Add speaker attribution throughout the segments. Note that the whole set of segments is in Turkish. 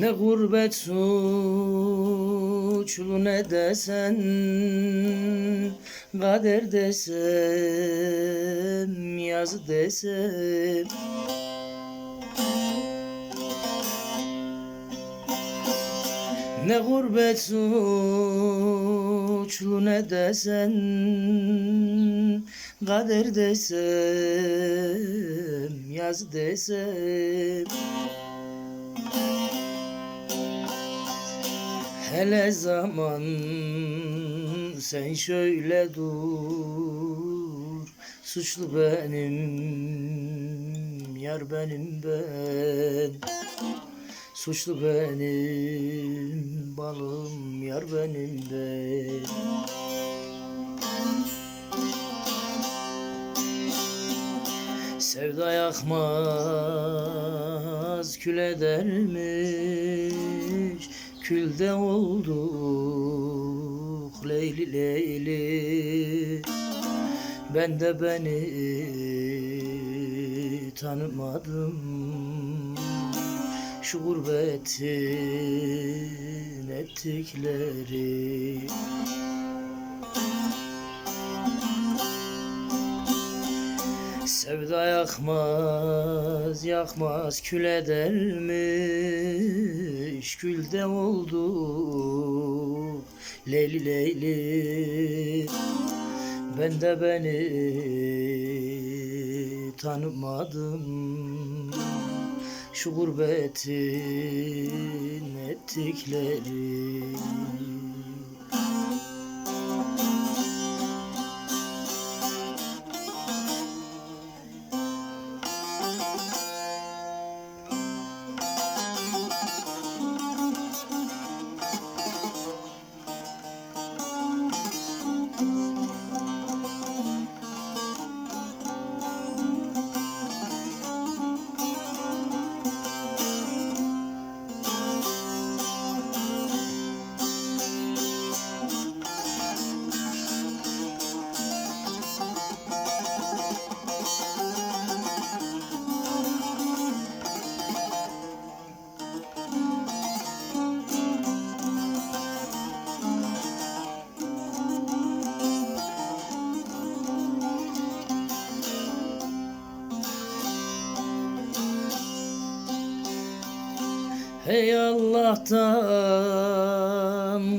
Speaker 1: Ne gurbet suçlu ne desen Kader desem Yazı desem. Ne gurbet suçlu ne desen Kader desem Yaz desem Hele zaman sen şöyle dur. Suçlu benim Yar benim ben. Suçlu benim balım yar benim ben. Sevda yakmaz kül edermiş Külde olduk Leyli Leyli. Ben de beni tanımadım şu gurbetin ettikleri Sevda yakmaz, yakmaz kül edermiş Külde oldu. Leyli Leyli Ben de beni tanımadım. Şu gurbetin ettikleri Hey Allah'tan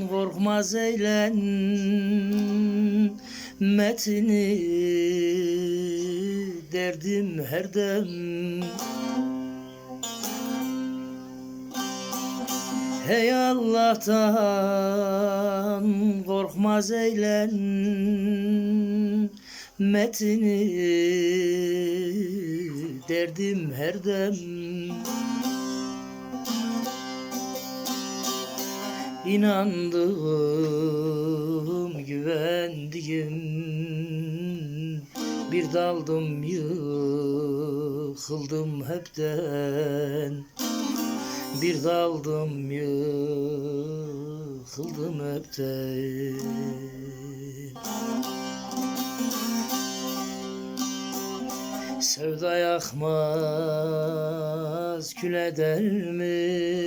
Speaker 1: korkmaz eylen metini derdim her dem. Hey Allah'tan korkmaz eylen metini derdim her dem İnandım, güvendim Bir daldım, yıkıldım hepten. Bir daldım, yıkıldım hepten. Sevda yakmaz kül edermiş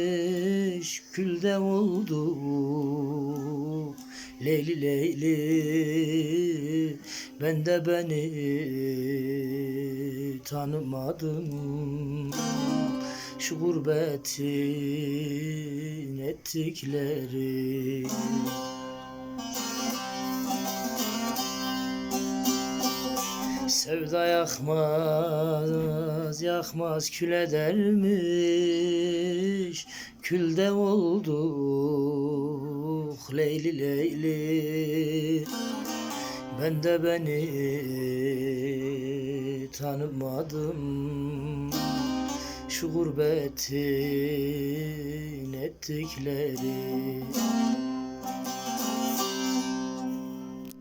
Speaker 1: Külde oldu. Leyli Leyli Ben de beni tanımadım. Şu gurbetin ettikleri Sevda yakmaz, yakmaz kül edermiş Külde olduk Leyli Leyli. Ben de beni tanımadım. Şu gurbetin ettikleri